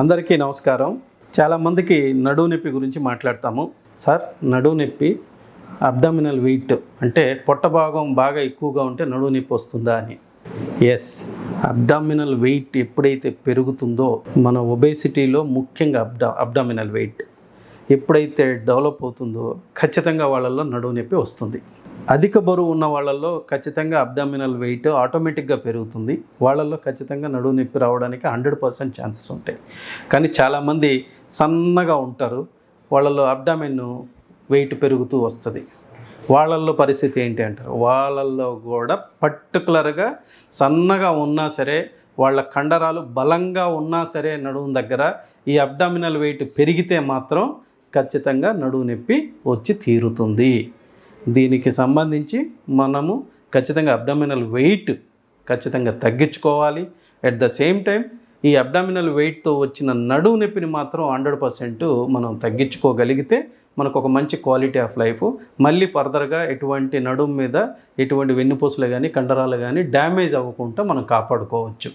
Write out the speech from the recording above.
అందరికీ నమస్కారం. చాలామందికి నడువు నొప్పి గురించి మాట్లాడతాము. సార్ నడువు నొప్పి అబ్డామినల్ వెయిట్ అంటే పొట్ట భాగం బాగా ఎక్కువగా ఉంటే నడువు నొప్పి వస్తుందా అని. ఎస్ అబ్డామినల్ వెయిట్ ఎప్పుడైతే పెరుగుతుందో మన ఒబేసిటీలో ముఖ్యంగా అబ్డా అబ్డామినల్ వెయిట్ ఎప్పుడైతే డెవలప్ అవుతుందో ఖచ్చితంగా వాళ్ళల్లో నడువు నొప్పి వస్తుంది. అధిక బరువు ఉన్న వాళ్ళల్లో ఖచ్చితంగా అబ్డామినల్ వెయిట్ ఆటోమేటిక్గా పెరుగుతుంది. వాళ్ళల్లో ఖచ్చితంగా నడువు నొప్పి రావడానికి హండ్రెడ్ పర్సెంట్ ఛాన్సెస్ ఉంటాయి. కానీ చాలామంది సన్నగా ఉంటారు. వాళ్ళలో అబ్డామిన్ వెయిట్ పెరుగుతూ వస్తుంది. వాళ్ళల్లో పరిస్థితి ఏంటి అంటారు? వాళ్ళల్లో కూడా పర్టికులర్గా సన్నగా ఉన్నా సరే వాళ్ళ కండరాలు బలంగా ఉన్నా సరే నడుము దగ్గర ఈ అబ్డామినల్ వెయిట్ పెరిగితే మాత్రం ఖచ్చితంగా నడువు నొప్పి వచ్చి తీరుతుంది. దీనికి సంబంధించి మనము ఖచ్చితంగా అబ్డామినల్ వెయిట్ ఖచ్చితంగా తగ్గించుకోవాలి. అట్ ద సేమ్ టైం ఈ అబ్డామినల్ వెయిట్తో వచ్చిన నడువు నొప్పిని మాత్రం హండ్రెడ్ పర్సెంట్ మనం తగ్గించుకోగలిగితే మనకు ఒక మంచి క్వాలిటీ ఆఫ్ లైఫ్ మళ్ళీ ఫర్దర్గా ఎటువంటి నడుము మీద ఎటువంటి వెన్నుపూసలు కానీ కండరాలు కానీ డ్యామేజ్ అవ్వకుండా మనం కాపాడుకోవచ్చు.